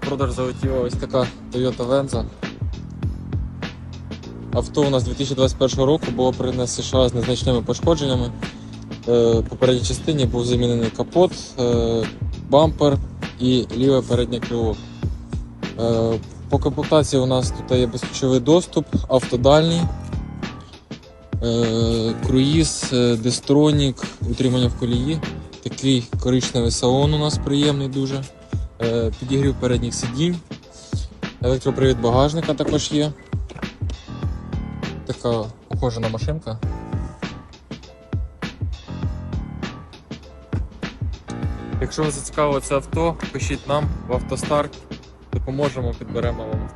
продаж залетіла ось така Toyota Venza. Авто у нас 2021 року було придбане з США з незначними пошкодженнями. Е, В попередній частині був замінений капот, е, бампер і ліве переднє крило. Е, По комплектації у нас тут є безключовий доступ, автодальній, круїз, дестронік, утримання в колії. Такий коричневий салон у нас приємний дуже. Е, Підігрів передніх сидінь. Електропривід багажника також є. Така ухожена машинка. Якщо вас зацікавило це авто, пишіть нам в автостарт, допоможемо, підберемо вам.